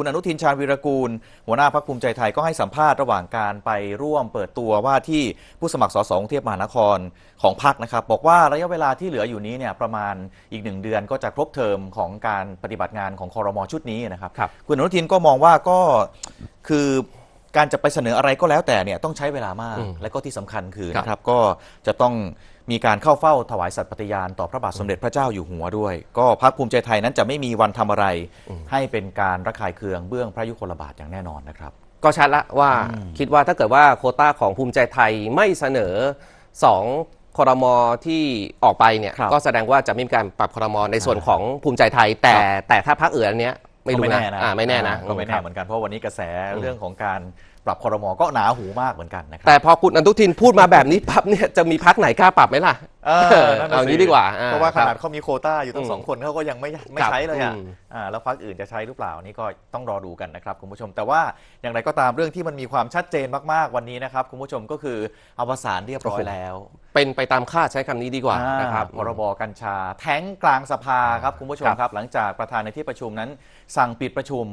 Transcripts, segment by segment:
คุณอนุทินชาญวีรกูล หัวหน้าพักภูมิใจไทยก็ให้สัมภาษณ์ระหว่างการไปร่วมเปิดตัวว่าที่ผู้สมัครสสกรุงเทพมหานครของพักนะครับ บอกว่าระยะเวลาที่เหลืออยู่นี้เนี่ยประมาณอีกหนึ่งเดือนก็จะครบเทอมของการปฏิบัติงานของคอรมอชุดนี้นะครับครับคุณอนุทินก็มองว่าก็คือการจะไปเสนออะไรก็แล้วแต่เนี่ยต้องใช้เวลามากอืมและก็ที่สำคัญคือครับนะครับก็จะต้อง มีการเข้าเฝ้าถวายสัตย์ปฏิญาณต่อพระบาทสมเด็จพระเจ้าอยู่หัวด้วย ก็พรรคภูมิใจไทยนั้นจะไม่มีวันทำอะไร ให้เป็นการระคายเคืองเบื้องพระยุคลบาทอย่างแน่นอนนะครับ ก็ชัดละว่าคิดว่าถ้าเกิดว่าโควต้าของภูมิใจไทยไม่เสนอสองคอรมอที่ออกไปเนี่ยครับก็แสดงว่าจะไม่มีการปรับคอรมอในส่วนของภูมิใจไทย แต่แต่ถ้าพรรคอื่นอันเนี้ยไม่รู้ก็นะอ่าไม่แน่นะ ก็ไม่แน่เหมือนกันเพราะวันนี้กระแสเรื่องของการ ปรับคอรมอก็หนาหูมากเหมือนกันนะครัแต่พอคุณอนุทินพูดมาแบบนี้ปั๊บเนี่ยจะมีพักไหนกล้าปรับไหมล่ะ เออนั่นน่ะเอาสิงี้ดีกว่าอ่เพราะว่าขนาดคบ เขามีโควต้าอยู่ตั้อืงมสองคนเขาก็ยังไม่ไม่ครับใช้เลยอะอืม อ่าแล้วพรรคอื่นจะใช้หรือเปล่านี่ก็ต้องรอดูกันนะครับคุณผู้ชมแต่ว่าอย่างไรก็ตามเรื่องที่มันมีความชัดเจนมากๆวันนี้นะครับคุณผู้ชมก็คืออวสานเรียบร้อยแล้ว เป็นไปตามคาดใช้คำนี้ดีกว่านะครับ พรบกัญชา แท้งกลางสภาครับคุณผู้ชมครับครับ หลังจากประธานในที่ประชุมนั้น สั่งปิดประชุม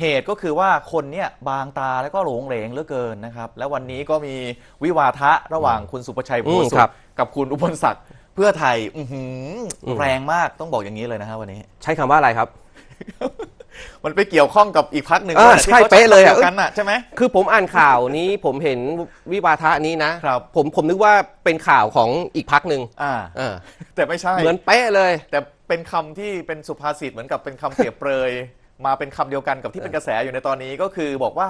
เหตุก็คือว่าคนเนี่ยบางตาแล้วก็หลงเหลงเหลือเกินนะครับ แล้ววันนี้ก็มีวิวาทะระหว่างคุณสุประชัยโพอืมสุครัขบกับคุณอุบลศักดิ์เพื่อไทยอื้อหืออมแรงมากต้องบอกอย่างนี้เลยนะฮะวันนี้ ใช้คำว่าอะไรครับ มันไปเกี่ยวข้องกับอีกพักหนึ่งอ่าที่ใช่ขาเป๊ะเลยอะดีวกันน่ะใช่ไหม คือผมอ่านข่าวนี้ ผมเห็นวิวาทะนี้นะครับ ผมผมนึกว่าเป็นข่าวของอีกพักหนึ่งอ่า เออแต่ไม่ใช่ เหมือนเป๊ะเลย แต่เป็นคำที่เป็นสุภาษิตเหมือนกับเป็นคำเปรียบเปรย มาเป็นคำเดียวกันกับที่เป็นกระแสอยู่ในตอนนี้ก็คือบอกว่า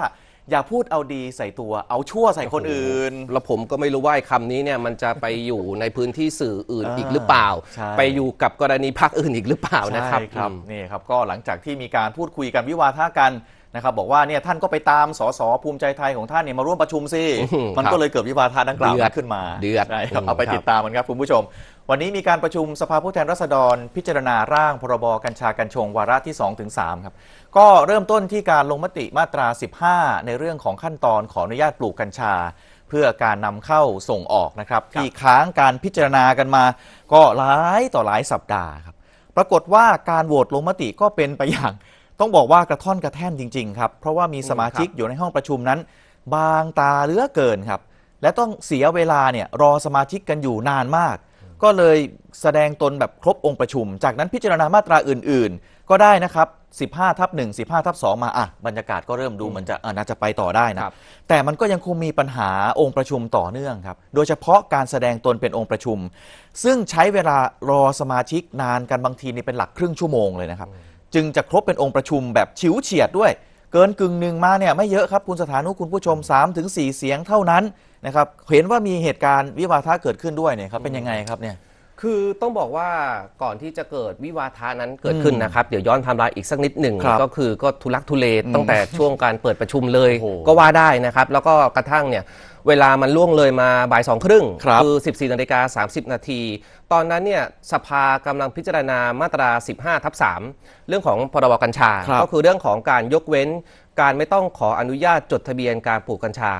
อย่าพูดเอาดีใส่ตัวเอาชั่วใส่คนอื่น แล้วผมก็ไม่รู้ว่าไอ้คำนี้เนี่ยมันจะไปอยู่ในพื้นที่สื่ออื่นอ่าอีกหรือเปล่าใช่ไปอยู่กับกรณีพักอื่นอีกหรือเปล่านะครับใช่ครับอืมนี่ครับ ก็หลังจากที่มีการพูดคุยกันวิวาทะกัน นะครับบอกว่าเนี่ยท่านก็ไปตามสสภูมิใจไทยของท่านเนี่ยมาร่วมประชุมสิอืมมันครับก็เลยเกิดวิวาทะดังกล่าวเดือดขึ้นมาเดือดใช่ครับอืมเอาไปครับติดตามกันครับคุณผู้ชม วันนี้มีการประชุมสภาผู้แทนราษฎร พิจารณาร่างพรบกัญชากัญชงวาระที่2ถึง3ครับก็เริ่มต้นที่การลงมติมาตรา 15 ในเรื่องของขั้นตอนขออนุญาตปลูกกัญชาเพื่อการนำเข้าส่งออกนะครับที่ค้างการพิจารณากันมา ก็หลายต่อหลายสัปดาห์ครับ ปรากฏว่าการโหวตลงมติก็เป็นไปอย่าง ต้องบอกว่ากระท่อนกระแท่นจริงๆครับเพราะว่ามีสมาชิกอยู่ในห้องประชุมนั้น บางตาเหลือเกินครับ และต้องเสียเวลาเนี่ยรอสมาชิกกันอยู่นานมาก ก็เลยแสดงตนแบบครบองค์ประชุม จากนั้นพิจารณามาตราอื่น ๆ ก็ได้นะครับ 15ทับ1 15ทับ2มาอะบรรยากาศก็เริ่มดูเหมือนจะเออน่าจะไปต่อได้นะครับแต่มันก็ยังคงมีปัญหาองค์ประชุมต่อเนื่องครับ โดยเฉพาะการแสดงตนเป็นองค์ประชุม ซึ่งใช้เวลารอสมาชิกนานกันบางทีนี่เป็นหลักครึ่งชั่วโมงเลยนะครับ จึงจะครบเป็นองค์ประชุมแบบฉิวเฉียดด้วย เกินกึ่งหนึ่งมาเนี่ยไม่เยอะครับคุณสถานุคุณผู้ชม 3-4 เสียงเท่านั้นนะครับเห็นว่ามีเหตุการณ์วิวาทะเกิดขึ้นด้วยเนี่ยครับเป็นยังไงครับเนี่ย คือต้องบอกว่าก่อนที่จะเกิดวิวาทานั้นเกิดขึ้นนะครับ เดี๋ยวย้อนไทำลายอีกสักนิดหนึ่งครับก็คือก็ทุลักทุเลตั้งแต่ช่วงการเปิดประชุมเลย โอ้โหก็ว่าได้นะครับ แล้วก็กระทั่งเนี่ยเวลามันล่วงเลยมาบ่ายสองครึ่งครับ อ14นาฬิกา30 นาที ตอนนั้นเนี่ยสภากำลังพิจารณามาตรา 15ทับ3เรื่องของพรบกัญชา ครับ ก็คือเรื่องของการยกเว้นการไม่ต้องขออนุญาตจดทะเบียนการปลูกกัญชา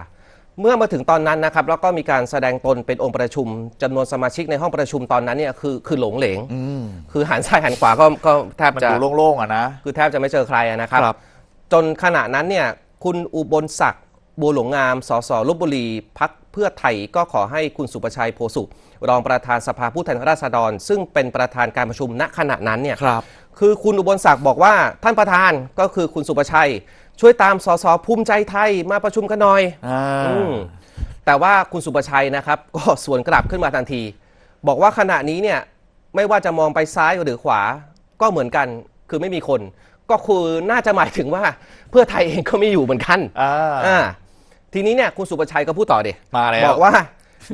เมื่อมาถึงตอนนั้นนะครับแล้วก็มีการแสดงตนเป็นองค์ประชุมจำนวนสมาชิกในห้องประชุมตอนนั้นเนี่ยคือคือหลงเหลง อืมคือหันซ้ายหันขวาก็ก็แทบมันจะ ดูโล่งๆอะนะ คือแทบจะไม่เจอใครอะนะครับ ครับ จนขณะนั้นเนี่ยคุณอุบลศักดิ์บัวหลวงงามสสลบบุรีพักเพื่อไทยก็ขอให้คุณสุประชัยโพสุรองประธานสภาผู้แทนราษฎร ซึ่งเป็นประธานการประชุมณขณะนั้นเนี่ย ครับ คือคุณอุบลศักดิ์บอกว่าท่านประธานก็คือคุณสุประชัย ช่วยตามสสภูมิใจไทยมาประชุมกันหน่อยอ่า อืมแต่ว่าคุณสุประชัยนะครับ ก็สวนกลับขึ้นมาทันที บอกว่าขณะนี้เนี่ยไม่ว่าจะมองไปซ้ายหรือขวาก็เหมือนกัน คือไม่มีคน ก็คือน่าจะหมายถึงว่าเพื่อไทยเองก็ไม่อยู่เหมือนกันอ่า อ่าทีนี้เนี่ยคุณสุประชัยก็พูดต่อเด มาแล้ว บอกว่า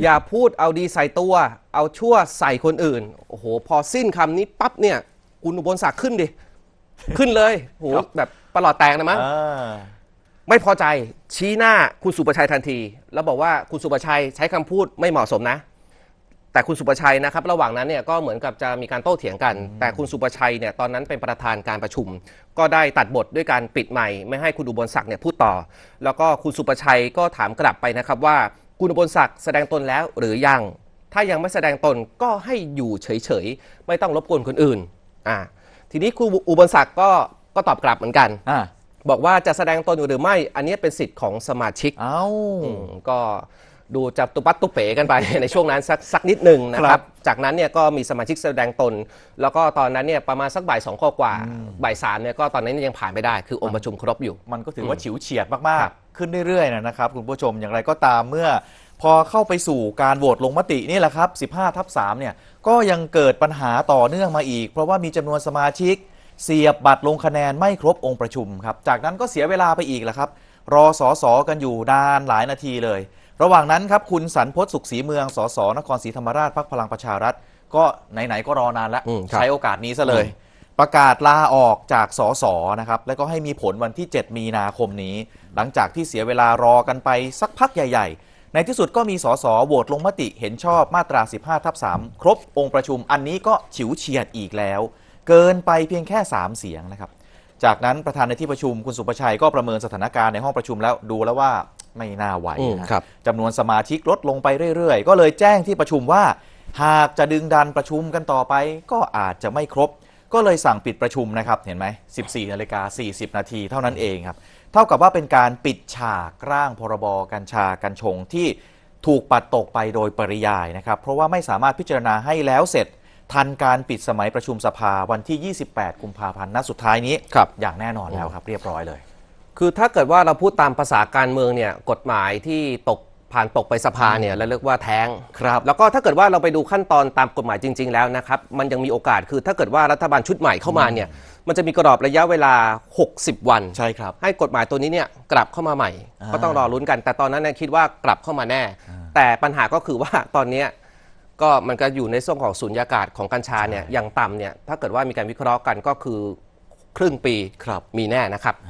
อย่าพูดเอาดีใส่ตัว เอาชั่วใส่คนอื่น โอ้โห พอสิ้นคำนี้ปั๊บเนี่ย คุณอุบลศักดิ์ขึ้นดิ ขึ้นเลยโหแบบประหลอดแตกนะมั้ง อ่า ไม่พอใจชี้หน้าคุณสุประชัยทันที แล้วบอกว่าคุณสุประชัยใช้คำพูดไม่เหมาะสมนะ แต่คุณสุประชัยนะครับ ระหว่างนั้นเนี่ยก็เหมือนกับจะมีการโต้เถียงกัน แต่คุณสุประชัยเนี่ยตอนนั้นเป็นประธานการประชุม ก็ได้ตัดบทด้วยการปิดไมค์ไม่ให้คุณอุบลศักดิ์เนี่ยพูดต่อ แล้วก็คุณสุประชัยก็ถามกลับไปนะครับว่าคุณอุบลศักดิ์แสดงตนแล้วหรือยัง ถ้ายังไม่แสดงตนก็ให้อยู่เฉยๆไม่ต้องรบกวนคนอื่น อ่าทีนี้คุณอุบลศักดิ์ก็ก็ตอบกลับเหมือนกัน อ่าบอกว่าจะแสดงตนหรือไม่ อันนี้เป็นสิทธิ์ของสมาชิก เอ้า อืมก็ดูจะตุปัดตุเป๋กันไป ในช่วงนั้นสักสักนิดหนึ่งนะคครัรับบ จากนั้นเนี่ยก็มีสมาชิกแสดงตน แล้วก็ตอนนั้นเนี่ยประมาณสักบ่ายสองข้อกว่าบ่ายสามเนี่ยก็ตอนนั้นยังผ่านไม่ได้ คือองค์ประชุมครบอยู่ มันก็ถือว่าฉิวเฉียดคมารักบๆขึ้นเรื่อยๆนะครับ คุณผู้ชมอย่างไรก็ตามเมื่อ พอเข้าไปสู่การโหวตลงมตินี่แหละครับ 15 ทับ 3 เนี่ย ก็ยังเกิดปัญหาต่อเนื่องมาอีก เพราะว่ามีจำนวนสมาชิก เสียบบัตรลงคะแนนไม่ครบองค์ประชุมครับ จากนั้นก็เสียเวลาไปอีกแหละครับ รอสอสอกันอยู่นานหลายนาทีเลย ระหว่างนั้นครับคุณสันพศสุขศรีเมืองสสนครศรีธรรมราชพักพลังประชารัฐ ก็ไหนๆก็รอนานแล้ว อืมครับใช้โอกาสนี้ซะเลยประกาศลาออกจากสสนะครับ แล้วก็ให้มีผลวันที่ 7 มีนาคมนี้ หลังจากที่เสียเวลารอกันไปสักพักใหญ่ๆ ในที่สุดก็มีสสโหวตลงมติเห็นชอบมาตรา 15 ทับ 3 ครบองค์ประชุมอันนี้ก็ฉิวเฉียดอีกแล้ว เกินไปเพียงแค่ 3 เสียงนะครับ จากนั้นประธานในที่ประชุมคุณสุประชัยก็ประเมินสถานการณ์ในห้องประชุมแล้วดูแล้วว่าไม่น่าไหวอืมนะครับจำนวนสมาชิกลดลงไปเรื่อยๆ ก็เลยแจ้งที่ประชุมว่า หากจะดึงดันประชุมกันต่อไป ก็อาจจะไม่ครบ ก็เลยสั่งปิดประชุมนะครับเห็นไหม 14นาฬิกา40 นาทีเท่านั้นเองครับ เท่ากับว่าเป็นการปิดฉากร่างพรบกัญชากัญชงที่ถูกปัดตกไปโดยปริยายนะครับ เพราะว่าไม่สามารถพิจารณาให้แล้วเสร็จ ทันการปิดสมัยประชุมสภาวันที่ 28 กุมภาพันธ์นัดสุดท้ายนี้ ครับอย่างแน่นอนแล้วครับ เรียบร้อยเลย คือถ้าเกิดว่าเราพูดตามภาษาการเมืองเนี่ยกฎหมายที่ตก ผ่านตกไปสภาเนี่ยเราเรียกว่าแท้งครับแล้วก็ถ้าเกิดว่าเราไปดูขั้นตอนตามกฎหมายจริง ๆ แล้วนะครับมันยังมีโอกาสคือถ้าเกิดว่ารัฐบาลชุดใหม่เข้ามาเนี่ยมันจะมีกรอบระยะเวลา 60 วัน ใช่ครับ ให้กฎหมายตัวนี้เนี่ยกลับเข้ามาใหม่อ่าก็ต้องรอลุ้นกัน แต่ตอนนั้นเนี่ยคิดว่ากลับเข้ามาแน่ แต่ปัญหาก็คือว่าตอนเนี้ยก็มันก็อยู่ในส่วนของสุญญากาศของกัญชาเนี่ยอย่างต่ำเนี่ยถ้าเกิดว่ามีการวิเคราะห์กันก็คือครึ่งปีครับมีแน่นะครับ